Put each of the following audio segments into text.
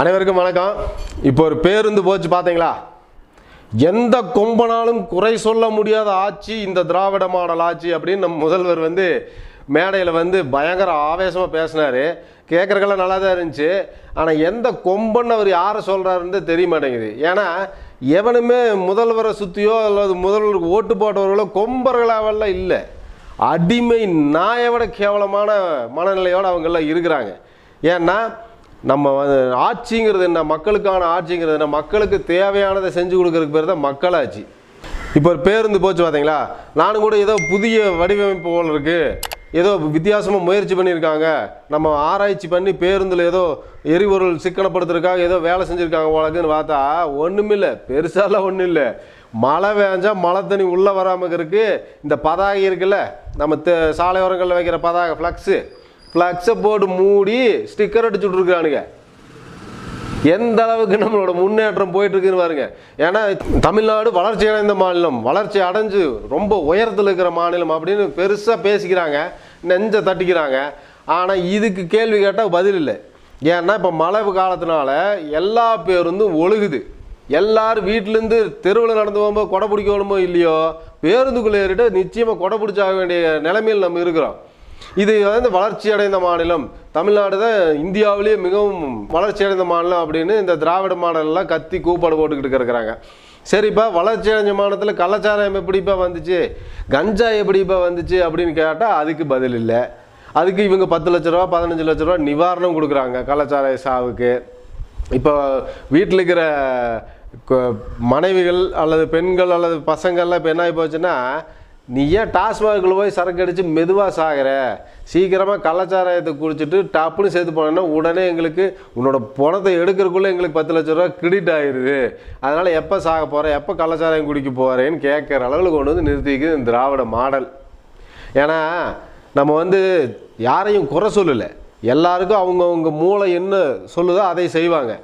அனைவருக்கும் வணக்கம். இப்போ ஒரு பேருந்து போச்சு பார்த்தீங்களா எந்த கொம்பனாலும் குறை சொல்ல முடியாத ஆட்சி இந்த திராவிட மாடல் ஆட்சி அப்படின்னு நம் முதல்வர் வந்து மேடையில் வந்து பயங்கர ஆவேசமாக பேசினார். கேட்குறக்கெல்லாம் நல்லா தான் இருந்துச்சு. ஆனால் எந்த கொம்பன் அவர் யாரை சொல்கிறாருன்னு தெரிய மாட்டேங்குது ஏன்னா எவனுமே முதல்வரை சுற்றியோ அல்லது முதல்வருக்கு ஓட்டு போட்டவர்களோ கொம்பர்களாவெல்லாம் இல்லை. அடிமை நாயை விட கேவலமான மனநிலையோடு அவங்கெல்லாம் இருக்கிறாங்க. ஏன்னா நம்ம ஆட்சிங்கிறது என்ன? மக்களுக்கான ஆட்சிங்கிறது என்ன? மக்களுக்கு தேவையானதை செஞ்சு கொடுக்கறதுக்கு பேர் தான் மக்களாட்சி. இப்போ ஒரு பேருந்து போச்சு பார்த்தீங்களா நானும் கூட ஏதோ புதிய வடிவமைப்பு போல் இருக்குது ஏதோ வித்தியாசமாக முயற்சி பண்ணியிருக்காங்க. நம்ம ஆராய்ச்சி பண்ணி பேருந்தில் ஏதோ எரிபொருள் சிக்கனப்படுத்துறதுக்காக ஏதோ வேலை செஞ்சுருக்காங்க போலக்குன்னு பார்த்தா ஒன்றுமில்லை பெருசாலாம் ஒன்றும் இல்லை. மழை வேஞ்சால் மழை தண்ணி உள்ளே வராமல் இருக்குது இந்த பதாகை இருக்குல்ல? நம்ம தெ- சாலையோரங்களில் வைக்கிற பதாகை ஃப்ளக்ஸு ஃப்ளக்ஸை போட்டு மூடி ஸ்டிக்கர் அடிச்சு விட்ருக்கானுங்க எந்த அளவுக்கு நம்மளோட முன்னேற்றம் போயிட்டு இருக்குன்னு பாருங்க. ஏன்னா தமிழ்நாடு வளர்ச்சி அடைந்த மாநிலம் வளர்ச்சி அடைஞ்சு ரொம்ப உயரத்தில் இருக்கிற மாநிலம் அப்படின்னு பெருசாக பேசிக்கிறாங்க. நெஞ்ச தட்டிக்கிறாங்க. ஆனால் இதுக்கு கேள்வி கேட்டால் பதில் இல்லை. ஏன்னா இப்போ மழை காலத்தினால எல்லா பேருந்தும் ஒழுகுது. எல்லாரும் வீட்டிலேருந்து தெருவில் நடந்து போகும்போது கொடை பிடிக்கணுமோ இல்லையோ பேருந்துக்குள்ளே ஏறிட்டு நிச்சயமாக கொடை பிடிச்சாக வேண்டிய நிலைமையில் நம்ம இருக்கிறோம். இது வந்து வளர்ச்சி அடைந்த மாநிலம். தமிழ்நாடு தான் இந்தியாவிலேயே மிகவும் வளர்ச்சி அடைந்த மாநிலம் அப்படின்னு இந்த திராவிட மாடல்லாம் கத்தி கூப்பாடு போட்டுக்கிட்டு இருக்கிறாங்க சரிப்பா வளர்ச்சி அடைஞ்ச மாநிலத்தில் கலாச்சாரம் எப்படிப்பா வந்துச்சு? கஞ்சா எப்படிப்பா வந்துச்சு அப்படின்னு கேட்டால் அதுக்கு பதில் இல்லை. அதுக்கு இவங்க பத்து லட்ச ரூபா பதினஞ்சு லட்ச ரூபா நிவாரணம் கொடுக்குறாங்க கலாச்சார சாவுக்கு. இப்போ வீட்டில் இருக்கிற மனைவிகள் அல்லது பெண்கள் அல்லது பசங்கள்லாம் இப்போ என்ன ஆகி போச்சுன்னா நீ ஏன் டாஸ்மாகில் போய் சரக்கு அடித்து மெதுவாக சாகிற. சீக்கிரமாக கள்ளச்சாராயத்தை குடிச்சிட்டு டப்புன்னு சேர்த்து போனேன்னா உடனே எங்களுக்கு உன்னோட பணத்தை எடுக்கிறதுக்குள்ளே எங்களுக்கு பத்து லட்ச ரூபா கிரெடிட் ஆயிடுது அதனால் எப்போ சாக போகிறேன் எப்போ கள்ளச்சாராயம் குடிக்க போகிறேன்னு கேட்குற அளவில் கொண்டு வந்து நிறுத்திக்குது இந்த திராவிட மாடல். ஏன்னா நம்ம வந்து யாரையும் குறை சொல்லலை. எல்லாருக்கும் அவங்கவுங்க மூளை என்ன சொல்லுதோ அதை செய்வாங்க.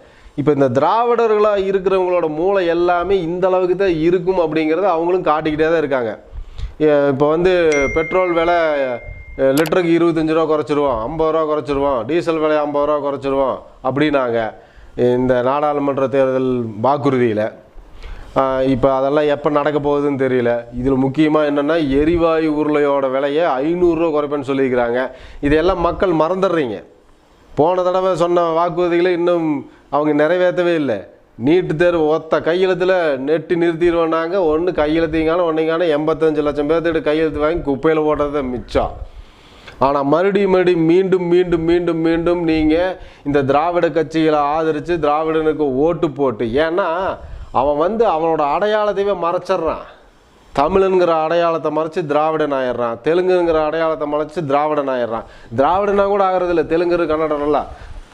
இப்போ இந்த திராவிடர்களாக இருக்கிறவங்களோட மூளை எல்லாமே இந்த அளவுக்கு தான் இருக்கும் அப்படிங்கிறத அவங்களும் காட்டிக்கிட்டே தான் இருக்காங்க. இப்போ வந்து பெட்ரோல் விலை லிட்டருக்கு இருபத்தஞ்சி ரூபா குறைச்சிருவோம் ஐம்பது ரூபா குறைச்சிருவோம் டீசல் விலை ஐம்பது ரூபா குறைச்சிருவோம் அப்படின்னாங்க இந்த நாடாளுமன்ற தேர்தல் வாக்குறுதியில். இப்போ அதெல்லாம் எப்போ நடக்க போகுதுன்னு தெரியல. இதில் முக்கியமாக என்னென்னா எரிவாயு உருளையோட விலையை ஐநூறுரூவா குறைப்பேன்னு சொல்லியிருக்கிறாங்க. இதையெல்லாம் மக்கள் மறந்துடுறீங்க. போன தடவை சொன்ன வாக்குறுதிகளை இன்னும் அவங்க நிறைவேற்றவே இல்லை. நீட்டு தேர்வு ஒத்த கையெழுத்தில் நெட்டி நிறுத்திடுவோன்னாங்க ஒன்று கையெழுத்திங்கான ஒன்றைங்கான எண்பத்தஞ்சு லட்சம் பேர்த்துக்கிட்ட கையெழுத்து வாங்கி குப்பையில் போட்டது மிச்சம் ஆனால் மறுபடியும் மறுபடியும் மீண்டும் மீண்டும் மீண்டும் மீண்டும் நீங்கள் இந்த திராவிட கட்சிகளை ஆதரித்து திராவிடனுக்கு ஓட்டு போட்டு ஏன்னா அவன் வந்து அவனோட அடையாளத்தையே மறைச்சிட்றான். தமிழனுங்கிற அடையாளத்தை மறைச்சு திராவிடன் ஆயிடுறான். தெலுங்குங்கிற அடையாளத்தை மறைச்சு திராவிடன் ஆயிடுறான். திராவிடனா கூட ஆகிறது இல்லை தெலுங்கு நல்லா.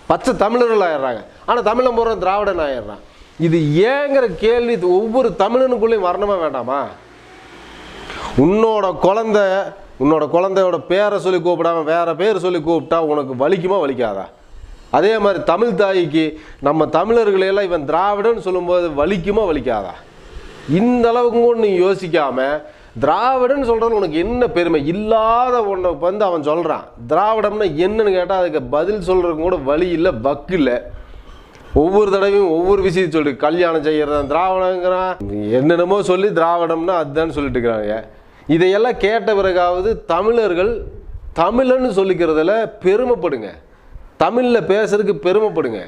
பச்சை தமிழர்கள் ஆயிடுறாங்க. ஆனால் தமிழன் போகிற திராவிடன் ஆயிடுறான். இது ஏங்கிற கேள்வி ஒவ்வொரு தமிழனுக்குள்ளேயும் வரணுமா வேண்டாமா? உன்னோட குழந்த உன்னோட குழந்தையோட பேரை சொல்லி கூப்பிடாம வேற பேர் சொல்லி கூப்பிட்டா உனக்கு வலிக்குமா வலிக்காதா? அதே மாதிரி தமிழ் தாய்க்கு நம்ம தமிழர்களையெல்லாம் இவன் திராவிடன்னு சொல்லும்போது வலிக்குமா வலிக்காதா? இந்த அளவுக்கு கூட நீ யோசிக்காம திராவிடன்னு சொல்கிறது உனக்கு என்ன பெருமை? இல்லாத ஒன்றை வந்து அவன் சொல்கிறான் திராவிடம்னா என்னன்னு கேட்டால் அதுக்கு பதில் சொல்கிறதுக்கு கூட வழி இல்லை பக்கு இல்லை. ஒவ்வொரு தடவையும் ஒவ்வொரு விஷயத்தையும் சொல்லிட்டு கல்யாணம் செய்கிறதான் திராவிடங்கிறான். என்னென்னமோ சொல்லி திராவிடம்னா அதுதான் சொல்லிட்டு இருக்கிறாங்க இதையெல்லாம் கேட்ட பிறகாவது தமிழர்கள் தமிழன்னு சொல்லிக்கிறதுல பெருமைப்படுங்க. தமிழில் பேசுறதுக்கு பெருமைப்படுங்க.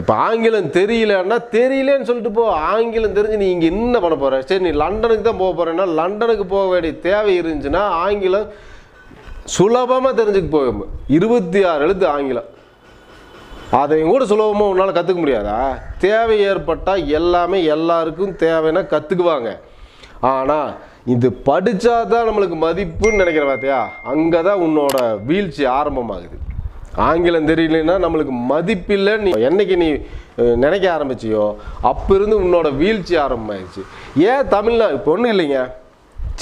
இப்போ ஆங்கிலம் தெரியலன்னா தெரியலன்னு சொல்லிட்டு போ ஆங்கிலம் தெரிஞ்சு நீ இங்கே என்ன பண்ண போகிற சரி நீ லண்டனுக்கு தான் போக போகிறேன்னா லண்டனுக்கு போக வேண்டிய தேவை இருந்துச்சுன்னா ஆங்கிலம் சுலபமாக தெரிஞ்சுக்க போகும். இருபத்தி ஆறு எழுத்து ஆங்கிலம். அதையும் கூட சுலபமாக உன்னால் கற்றுக்க முடியாதா? தேவை ஏற்பட்டால் எல்லாமே எல்லாருக்கும் தேவைன்னா கற்றுக்குவாங்க ஆனால் இது படித்தா தான் நம்மளுக்கு மதிப்புன்னு நினைக்கிற பார்த்தியா அங்கே தான் உன்னோட வீழ்ச்சி ஆரம்பமாகுது. ஆங்கிலம் தெரியலன்னா நம்மளுக்கு மதிப்பில்லைன்னு நீ என்னைக்கு நீ நினைக்க ஆரம்பிச்சியோ அப்போ இருந்து உன்னோட வீழ்ச்சி ஆரம்பமாயிடுச்சு ஏன் தமிழ்நாடு இப்போ ஒன்றும் இல்லைங்க.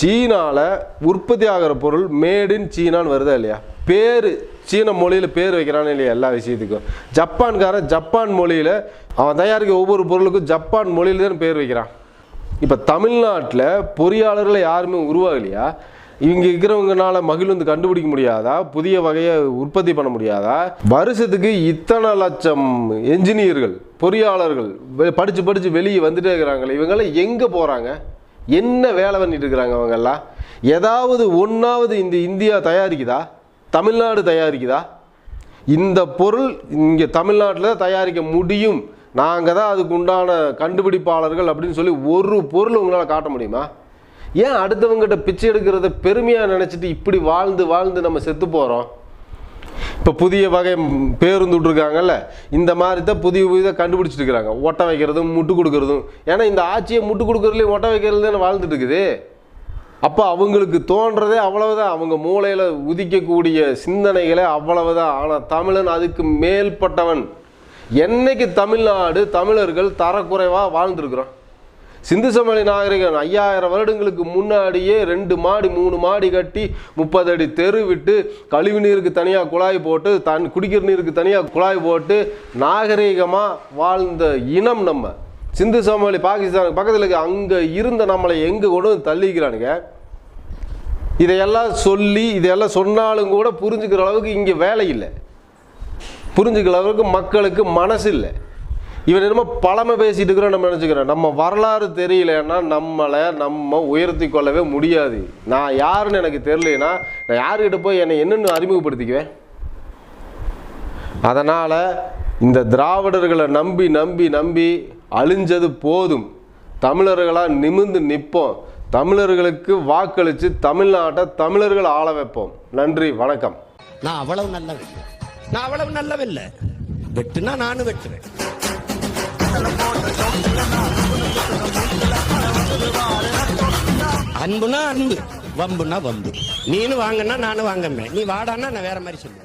சீனாவில் உற்பத்தி ஆகிற பொருள் மேட் இன் சீனான்னு வருதா இல்லையா? பேர் சீன மொழியில் பேர் வைக்கிறானே இல்லையா எல்லா விஷயத்துக்கும். ஜப்பான்காரன் ஜப்பான் மொழியில் அவன் தயாரிக்க ஒவ்வொரு பொருளுக்கும் ஜப்பான் மொழியில தான் பேர் வைக்கிறான். இப்போ தமிழ்நாட்டில் பொறியாளர்களை யாருமே உருவாகலையா? இவங்க இருக்கிறவங்கனால மகிழ்ந்து கண்டுபிடிக்க முடியாதா? புதிய வகையை உற்பத்தி பண்ண முடியாதா? வருஷத்துக்கு இத்தனை லட்சம் என்ஜினியர்கள் பொறியாளர்கள் படித்து படித்து வெளியே வந்துட்டே இருக்கிறாங்களே இவங்கெல்லாம் எங்கே போகிறாங்க என்ன வேலை பண்ணிட்டு இருக்கிறாங்க அவங்கெல்லாம்? ஏதாவது ஒன்றாவது இந்த இந்தியா தயாரிக்குதா? தமிழ்நாடு தயாரிக்குதா? இந்த பொருள் இங்கே தமிழ்நாட்டில் தயாரிக்க முடியும். நாங்கள் தான் அதுக்கு உண்டான கண்டுபிடிப்பாளர்கள் அப்படின்னு சொல்லி ஒரு பொருள் உங்களால் காட்ட முடியுமா? ஏன் அடுத்தவங்ககிட்ட பிச்சை எடுக்கிறத பெருமையாக நினச்சிட்டு இப்படி வாழ்ந்து வாழ்ந்து நம்ம செத்து போகிறோம் இப்போ புதிய வகை பேருந்து விட்ருக்காங்கல்ல இந்த மாதிரி தான் புதிய புதிதாக கண்டுபிடிச்சிட்டு இருக்கிறாங்க. ஒட்ட வைக்கிறதும் முட்டு கொடுக்கறதும். ஏன்னா இந்த ஆட்சியை முட்டு கொடுக்கறதுலையும் ஒட்ட வைக்கிறதுலேயும் வாழ்ந்துட்டு இருக்குது. அப்போ அவங்களுக்கு தோன்றதே அவ்வளவுதான். அவங்க மூளையில் உதிக்கக்கூடிய சிந்தனைகளே அவ்வளவுதான். ஆனால் தமிழன் அதுக்கு மேல்பட்டவன். என்னைக்கு தமிழ்நாடு தமிழர்கள் தரக்குறைவாக வாழ்ந்துருக்குறோம்? சிந்து சமவெளி நாகரிகம் ஐயாயிரம் வருடங்களுக்கு முன்னாடியே ரெண்டு மாடி மூணு மாடி கட்டி முப்பது அடி தெரு விட்டு கழிவு நீருக்கு தனியாக குழாய் போட்டு தன் குடிக்கிற நீருக்கு தனியாக குழாய் போட்டு நாகரிகமாக வாழ்ந்த இனம் நம்ம. சிந்து சமவெளி பாகிஸ்தான் பக்கத்தில் இருக்க. அங்கே இருந்த நம்மளை எங்கே கொண்டு வந்து தள்ளிக்கிறானுங்க? இதையெல்லாம் சொல்லி இதையெல்லாம் சொன்னாலும் கூட புரிஞ்சுக்கிற அளவுக்கு இங்கே வேலை இல்லை. புரிஞ்சுக்கிற அளவுக்கு மக்களுக்கு மனசு இல்லை. இவன் என்னமோ பழமை பேசிட்டு இருக்கிறோம் நம்ம நினச்சிக்கிறோம் நம்ம வரலாறு தெரியலன்னா நம்மளை நம்ம உயர்த்தி கொள்ளவே முடியாது. நான் யாருன்னு எனக்கு தெரியலனா நான் யாருக்கிட்ட போய் என்னை என்னென்னு அறிமுகப்படுத்திக்குவேன்? அதனால் இந்த திராவிடர்களை நம்பி நம்பி நம்பி அழிஞ்சது போதும். தமிழர்களாக நிமிர்ந்து நிற்போம். தமிழர்களுக்கு வாக்களித்து தமிழ்நாட்டை தமிழர்கள் ஆள வைப்போம். நன்றி வணக்கம். நான் அவ்வளவு நல்லவன் நான் அவ்வளவு நல்லவில்லை. வெட்டுனா நானும் வெட்டுவேன். அன்புனா அன்பு வம்புனா வம்பு. நீனு வாங்கினா நானும் வாங்கமே நீ வாடான்னா நான் வேற மாதிரி சொல்லுவேன்.